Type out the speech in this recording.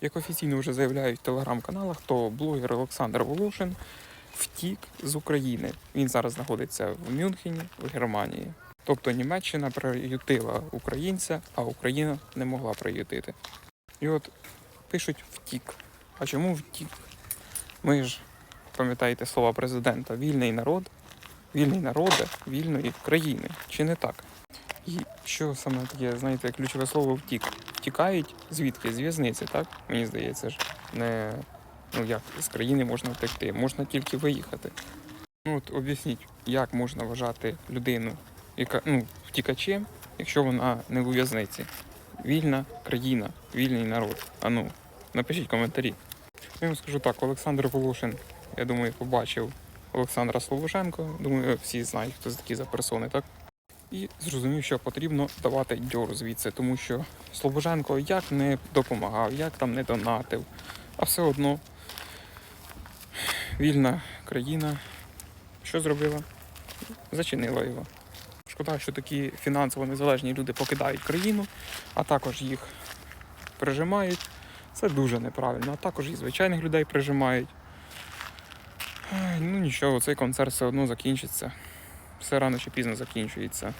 Як офіційно вже заявляють в телеграм-каналах, то блогер Олександр Волошин втік з України. Він зараз знаходиться в Мюнхені, в Германії. Тобто Німеччина приютила українця, а Україна не могла приютити. І от пишуть втік. А чому втік? Ми ж пам'ятаєте слова президента: вільний народ, вільний народи вільної країни. Чи не так? І що саме таке, знаєте, ключове слово втік? Втікають звідки? З в'язниці, так? Мені здається ж, не ну як з країни можна втекти, можна тільки виїхати. Ну от об'ясніть, як можна вважати людину, яка ну, втікачем, якщо вона не у в'язниці? Вільна країна, вільний народ. А ну, напишіть коментарі. Я вам скажу так, Олександр Волошин, я думаю, побачив Олександра Словошенко. Думаю, всі знають, хто це такі за персони, так? І зрозумів, що потрібно давати дьор звідси, тому що Слобоженко як не допомагав, як там не донатив, а все одно вільна країна що зробила? Зачинила його. Шкода, що такі фінансово незалежні люди покидають країну, а також їх прижимають. Це дуже неправильно. А також і звичайних людей прижимають. Ну нічого, цей концерт все одно закінчиться. Все рано чи пізно закінчується.